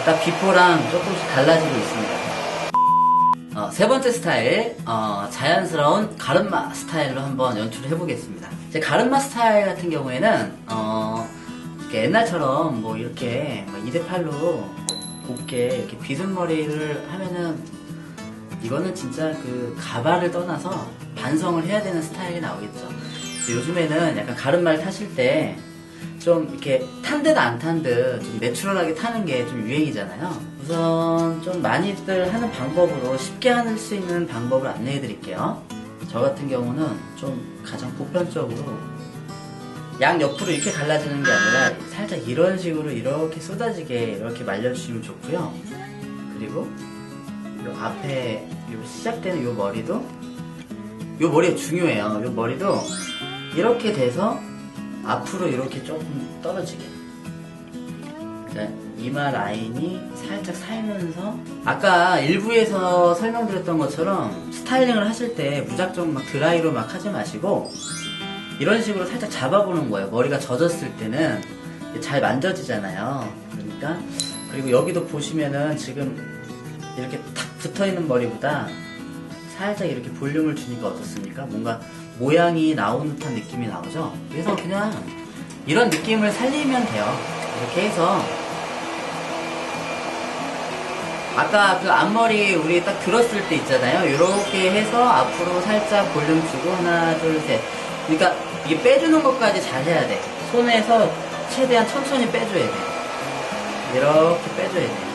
아까 비포랑 조금씩 달라지고 있습니다. 어, 세 번째 스타일, 어, 자연스러운 가르마 스타일로 한번 연출을 해보겠습니다. 제 가르마 스타일 같은 경우에는, 어, 옛날처럼 뭐 이렇게 2대8로 곱게 이렇게 비듬머리를 하면은 이거는 진짜 그 가발을 떠나서 반성을 해야 되는 스타일이 나오겠죠. 요즘에는 약간 가르마를 타실 때 좀 이렇게 탄 듯 안 탄 듯 좀 내추럴하게 타는 게 좀 유행이잖아요. 우선 좀 많이들 하는 방법으로 쉽게 할수 있는 방법을 안내해 드릴게요. 저 같은 경우는 좀 가장 보편적으로 양 옆으로 이렇게 갈라지는 게 아니라 살짝 이런 식으로 이렇게 쏟아지게 이렇게 말려주시면 좋고요. 그리고 요 앞에 요 시작되는 요 머리도 요 머리가 중요해요. 요 머리도 이렇게 돼서 앞으로 이렇게 조금 떨어지게. 그러니까 이마 라인이 살짝 살면서 아까 일부에서 설명드렸던 것처럼 스타일링을 하실 때 무작정 막 드라이로 막 하지 마시고 이런 식으로 살짝 잡아보는 거예요. 머리가 젖었을 때는 잘 만져지잖아요. 그러니까 그리고 여기도 보시면은 지금 이렇게 탁 붙어 있는 머리보다 살짝 이렇게 볼륨을 주니까 어떻습니까? 뭔가 모양이 나오는 듯한 느낌이 나오죠? 그래서 그냥 이런 느낌을 살리면 돼요. 이렇게 해서 아까 그 앞머리 우리 딱 들었을 때 있잖아요. 이렇게 해서 앞으로 살짝 볼륨 주고 하나 둘 셋. 그러니까 이게 빼주는 것까지 잘 해야 돼. 손에서 최대한 천천히 빼줘야 돼. 이렇게 빼줘야 돼.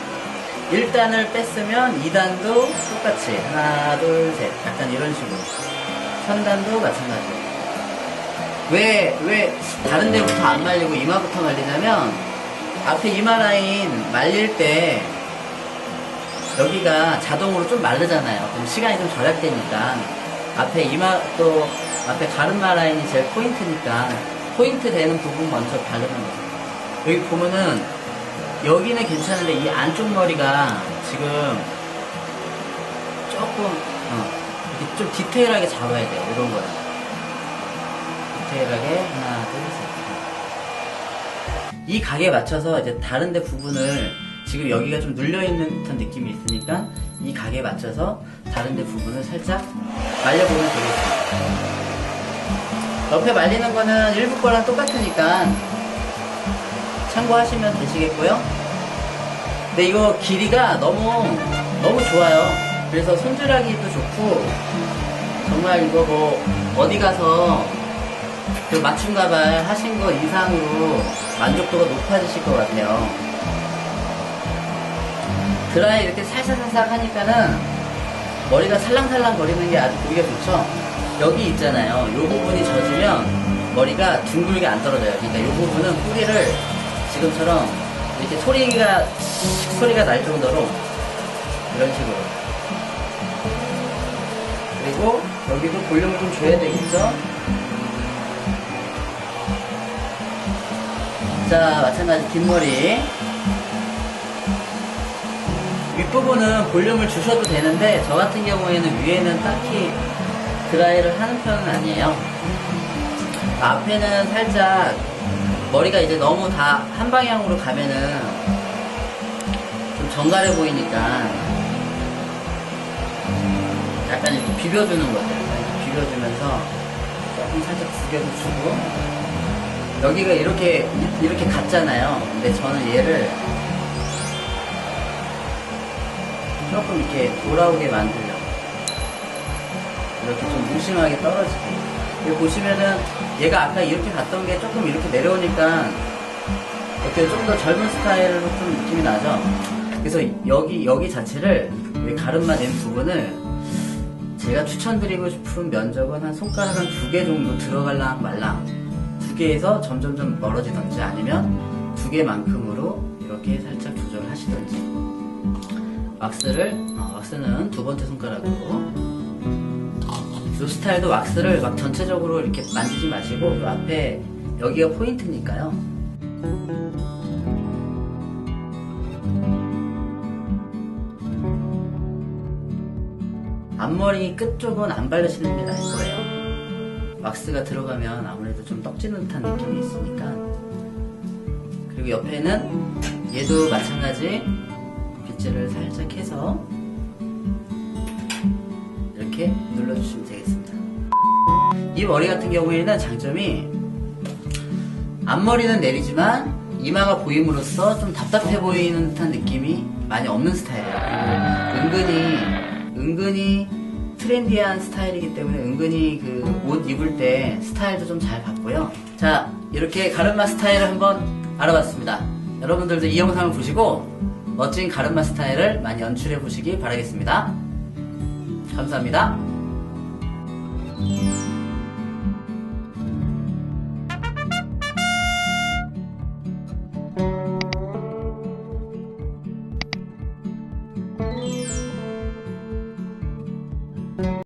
1단을 뺐으면 2단도 똑같이 하나 둘 셋. 약간 이런 식으로. 3단도 마찬가지로. 왜, 왜 다른 데부터 안 말리고 이마부터 말리냐면 앞에 이마 라인 말릴 때 여기가 자동으로 좀 마르잖아요. 그럼 시간이 좀 절약되니까 앞에 이마 또 앞에 가르마 라인이 제일 포인트니까 포인트 되는 부분 먼저 바르는 거죠. 여기 보면은 여기는 괜찮은데 이 안쪽 머리가 지금 조금 어, 좀 디테일하게 잡아야 돼요. 이런 거요. 디테일하게 하나 둘 셋. 이 각에 맞춰서 이제 다른데 부분을 지금 여기가 좀 눌려있는 듯한 느낌이 있으니까 이 각에 맞춰서 다른데 부분을 살짝 말려보면 되겠습니다. 옆에 말리는 거는 일부 거랑 똑같으니까 참고하시면 되시겠고요. 근데 이거 길이가 너무 너무 좋아요. 그래서 손질하기도 좋고 정말 이거 뭐 어디 가서 그 맞춤 가발 하신 거 이상으로 만족도가 높아지실 것 같아요. 드라이 이렇게 살살살살 하니까는 머리가 살랑살랑 거리는 게 아주 보기가 좋죠. 여기 있잖아요. 이 부분이 젖으면 머리가 둥글게 안 떨어져요. 그러니까 이 부분은 뿌리를 지금처럼 이렇게 소리가 씩 소리가 날 정도로 이런 식으로 그리고 여기도 볼륨을 좀 줘야 되겠죠. 자 마찬가지 긴 머리. 윗부분은 볼륨을 주셔도 되는데 저 같은 경우에는 위에는 딱히 드라이를 하는 편은 아니에요. 앞에는 살짝 머리가 이제 너무 다 한 방향으로 가면은 좀 정갈해 보이니까 약간 이렇게 비벼주는 거죠 비벼주면서 조금 살짝 구겨도 주고. 여기가 이렇게 이렇게 갔잖아요. 근데 저는 얘를 조금 이렇게 돌아오게 만들려고. 이렇게 좀 무심하게 떨어지게 여기 보시면은 얘가 아까 이렇게 갔던 게 조금 이렇게 내려오니까 이렇게 좀 더 젊은 스타일로 좀 느낌이 나죠? 그래서 여기 여기 자체를 가름만 낸 부분을 제가 추천드리고 싶은 면적은 한 손가락 한 두 개 정도 들어갈랑 말랑 두 개에서 점점점 멀어지던지 아니면 두 개만큼으로 이렇게 살짝 조절을 하시던지. 왁스를 어, 왁스는 두 번째 손가락으로. 이 스타일도 왁스를 막 전체적으로 이렇게 만지지 마시고 요 앞에 여기가 포인트니까요 앞머리 끝쪽은 안 바르시는 게 나을 거예요 왁스가 들어가면 아무래도 좀 떡지는 듯한 느낌이 있으니까 그리고 옆에는 얘도 마찬가지 빗질을 살짝 해서 이렇게 눌러주시면 되겠습니다. 이 머리 같은 경우에는 장점이 앞머리는 내리지만 이마가 보임으로써 좀 답답해 보이는 듯한 느낌이 많이 없는 스타일이에요. 은근히 은근히 트렌디한 스타일이기 때문에 은근히 그 옷 입을 때 스타일도 좀 잘 봤고요. 자 이렇게 가르마 스타일을 한번 알아봤습니다. 여러분들도 이 영상을 보시고 멋진 가르마 스타일을 많이 연출해 보시기 바라겠습니다. 감사합니다.